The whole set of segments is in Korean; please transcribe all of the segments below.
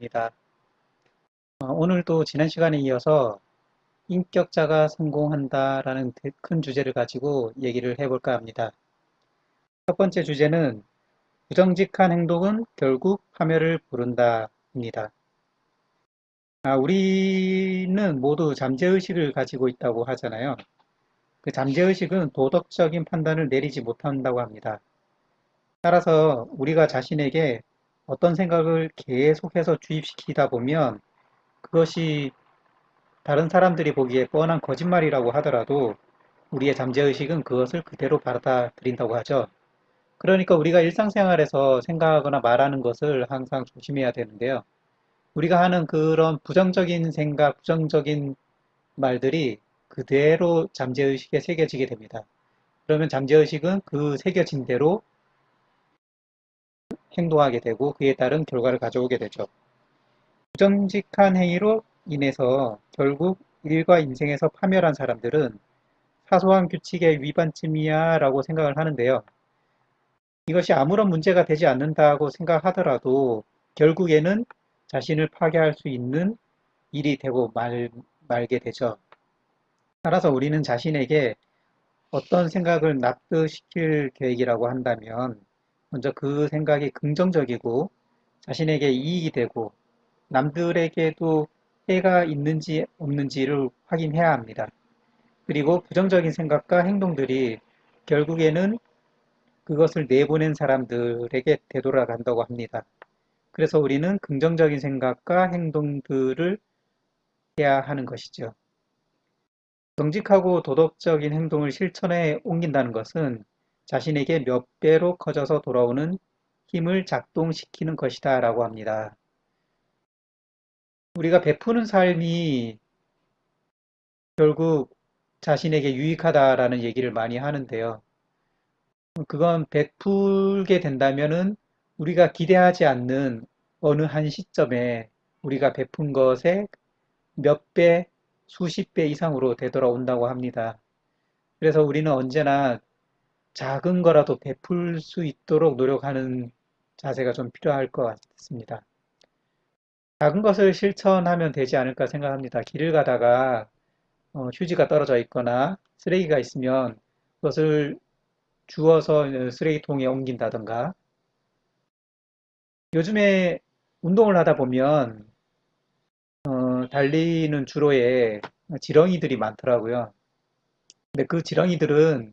입니다. 어, 오늘도 지난 시간에 이어서 인격자가 성공한다 라는 큰 주제를 가지고 얘기를 해볼까 합니다. 첫 번째 주제는 부정직한 행동은 결국 파멸을 부른다 입니다. 아, 우리는 모두 잠재의식을 가지고 있다고 하잖아요. 그 잠재의식은 도덕적인 판단을 내리지 못한다고 합니다. 따라서 우리가 자신에게 어떤 생각을 계속해서 주입시키다 보면 그것이 다른 사람들이 보기에 뻔한 거짓말이라고 하더라도 우리의 잠재의식은 그것을 그대로 받아들인다고 하죠. 그러니까 우리가 일상생활에서 생각하거나 말하는 것을 항상 조심해야 되는데요. 우리가 하는 그런 부정적인 생각, 부정적인 말들이 그대로 잠재의식에 새겨지게 됩니다. 그러면 잠재의식은 그 새겨진 대로 행동하게 되고 그에 따른 결과를 가져오게 되죠. 부정직한 행위로 인해서 결국 일과 인생에서 파멸한 사람들은 사소한 규칙의 위반쯤이야 라고 생각을 하는데요. 이것이 아무런 문제가 되지 않는다고 생각하더라도 결국에는 자신을 파괴할 수 있는 일이 되고 말, 말게 되죠. 따라서 우리는 자신에게 어떤 생각을 납득시킬 계획이라고 한다면 먼저 그 생각이 긍정적이고 자신에게 이익이 되고 남들에게도 해가 있는지 없는지를 확인해야 합니다. 그리고 부정적인 생각과 행동들이 결국에는 그것을 내보낸 사람들에게 되돌아간다고 합니다. 그래서 우리는 긍정적인 생각과 행동들을 해야 하는 것이죠. 정직하고 도덕적인 행동을 실천에 옮긴다는 것은 자신에게 몇 배로 커져서 돌아오는 힘을 작동시키는 것이다 라고 합니다. 우리가 베푸는 삶이 결국 자신에게 유익하다라는 얘기를 많이 하는데요. 그건 베풀게 된다면은 우리가 기대하지 않는 어느 한 시점에 우리가 베푼 것에 몇 배, 수십 배 이상으로 되돌아온다고 합니다. 그래서 우리는 언제나 작은 거라도 베풀 수 있도록 노력하는 자세가 좀 필요할 것 같습니다. 작은 것을 실천하면 되지 않을까 생각합니다. 길을 가다가 어, 휴지가 떨어져 있거나 쓰레기가 있으면 그것을 주워서 쓰레기통에 옮긴다던가 요즘에 운동을 하다 보면 어, 달리는 주로에 지렁이들이 많더라고요. 근데 그 지렁이들은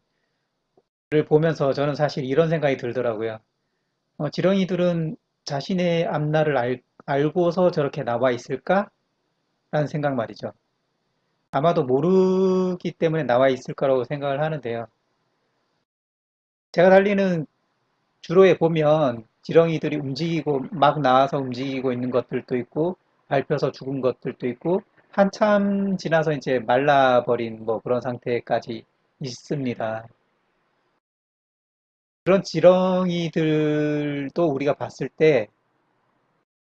를 보면서 저는 사실 이런 생각이 들더라고요. 어, 지렁이들은 자신의 앞날을 알, 알고서 저렇게 나와 있을까? 라는 생각 말이죠. 아마도 모르기 때문에 나와 있을 거라고 생각을 하는데요. 제가 달리는 주로에 보면 지렁이들이 움직이고 막 나와서 움직이고 있는 것들도 있고 밟혀서 죽은 것들도 있고 한참 지나서 이제 말라버린 뭐 그런 상태까지 있습니다. 그런 지렁이들도 우리가 봤을 때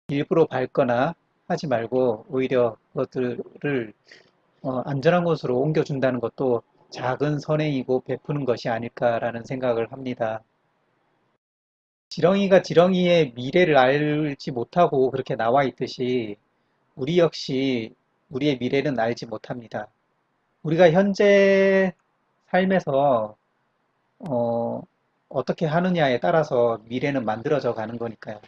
일부러 밟거나 하지 말고 오히려 그것들을 어, 안전한 곳으로 옮겨준다는 것도 작은 선행이고 베푸는 것이 아닐까라는 생각을 합니다. 지렁이가 지렁이의 미래를 알지 못하고 그렇게 나와 있듯이 우리 역시 우리의 미래는 알지 못합니다. 우리가 현재 삶에서 어, 어떻게 하느냐에 따라서 미래는 만들어져 가는 거니까요.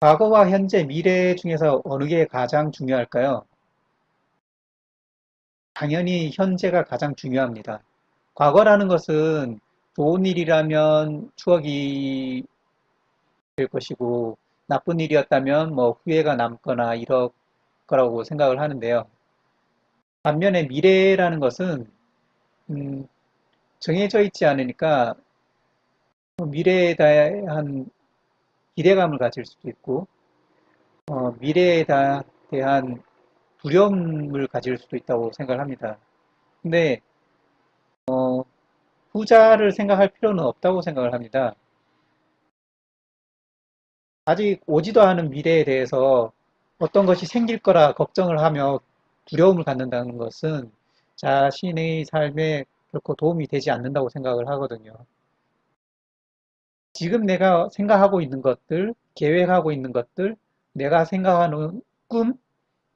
과거와 현재, 미래 중에서 어느 게 가장 중요할까요? 당연히 현재가 가장 중요합니다. 과거라는 것은 좋은 일이라면 추억이 될 것이고 나쁜 일이었다면 뭐 후회가 남거나 이럴 거라고 생각을 하는데요. 반면에 미래라는 것은 음, 정해져 있지 않으니까 뭐 미래에 대한 기대감을 가질 수도 있고 어, 미래에 대한 두려움을 가질 수도 있다고 생각을 합니다. 근데 어, 후자를 생각할 필요는 없다고 생각을 합니다. 아직 오지도 않은 미래에 대해서 어떤 것이 생길 거라 걱정을 하며 두려움을 갖는다는 것은 자신의 삶에 결코 도움이 되지 않는다고 생각을 하거든요. 지금 내가 생각하고 있는 것들, 계획하고 있는 것들, 내가 생각하는 꿈,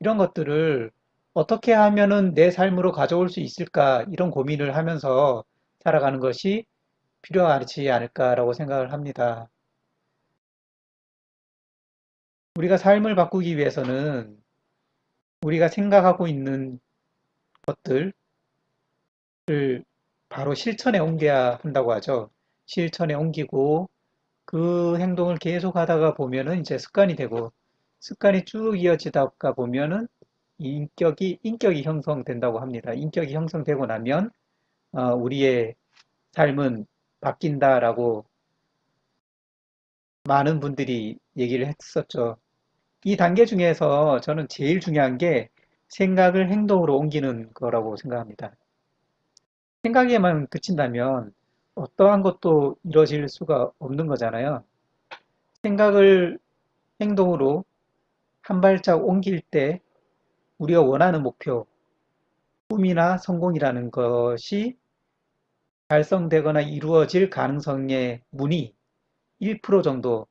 이런 것들을 어떻게 하면은 내 삶으로 가져올 수 있을까, 이런 고민을 하면서 살아가는 것이 필요하지 않을까라고 생각을 합니다. 우리가 삶을 바꾸기 위해서는 우리가 생각하고 있는 것들을 바로 실천에 옮겨야 한다고 하죠. 실천에 옮기고 그 행동을 계속 하다가 보면은 이제 습관이 되고 습관이 쭉 이어지다가 보면은 이 인격이 인격이 형성된다고 합니다. 인격이 형성되고 나면 어, 우리의 삶은 바뀐다라고 많은 분들이 얘기를 했었죠. 이 단계 중에서 저는 제일 중요한 게 생각을 행동으로 옮기는 거라고 생각합니다. 생각에만 그친다면 어떠한 것도 이루어질 수가 없는 거잖아요. 생각을 행동으로 한 발짝 옮길 때 우리가 원하는 목표, 꿈이나 성공이라는 것이 달성되거나 이루어질 가능성의 문이 1% 정도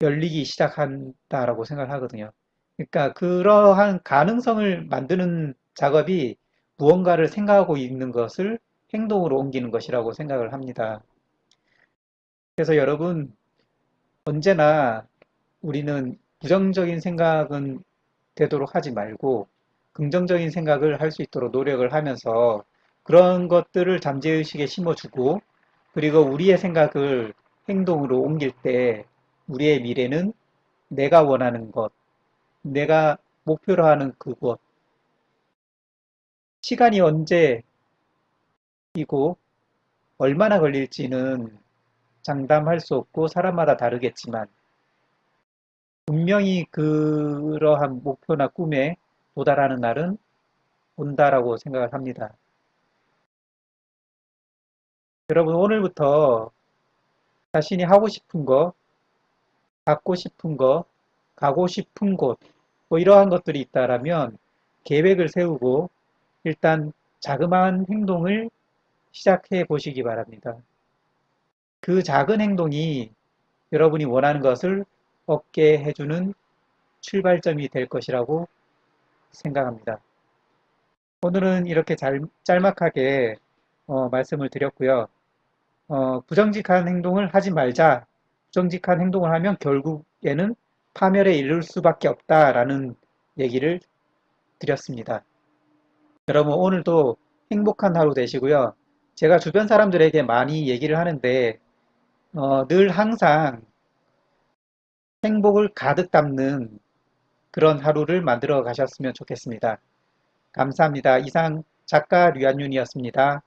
열리기 시작한다라고 생각을 하거든요. 그러니까 그러한 가능성을 만드는 작업이 무언가를 생각하고 있는 것을 행동으로 옮기는 것이라고 생각을 합니다. 그래서 여러분, 언제나 우리는 부정적인 생각은 되도록 하지 말고 긍정적인 생각을 할 수 있도록 노력을 하면서 그런 것들을 잠재의식에 심어주고 그리고 우리의 생각을 행동으로 옮길 때 우리의 미래는 내가 원하는 것, 내가 목표로 하는 그곳, 시간이 언제 이고 얼마나 걸릴지는 장담할 수 없고 사람마다 다르겠지만 분명히 그러한 목표나 꿈에 도달하는 날은 온다라고 생각을 합니다. 여러분 오늘부터 자신이 하고 싶은 거, 갖고 싶은 거, 가고 싶은 곳, 뭐 이러한 것들이 있다라면 계획을 세우고 일단 자그마한 행동을 시작해 보시기 바랍니다. 그 작은 행동이 여러분이 원하는 것을 얻게 해주는 출발점이 될 것이라고 생각합니다. 오늘은 이렇게 잘, 짤막하게 어, 말씀을 드렸고요. 어, 부정직한 행동을 하지 말자. 부정직한 행동을 하면 결국에는 파멸에 이를 수밖에 없다라는 얘기를 드렸습니다. 여러분 오늘도 행복한 하루 되시고요. 제가 주변 사람들에게 많이 얘기를 하는데 어, 늘 항상 행복을 가득 담는 그런 하루를 만들어 가셨으면 좋겠습니다. 감사합니다. 이상 작가 류한윤이었습니다.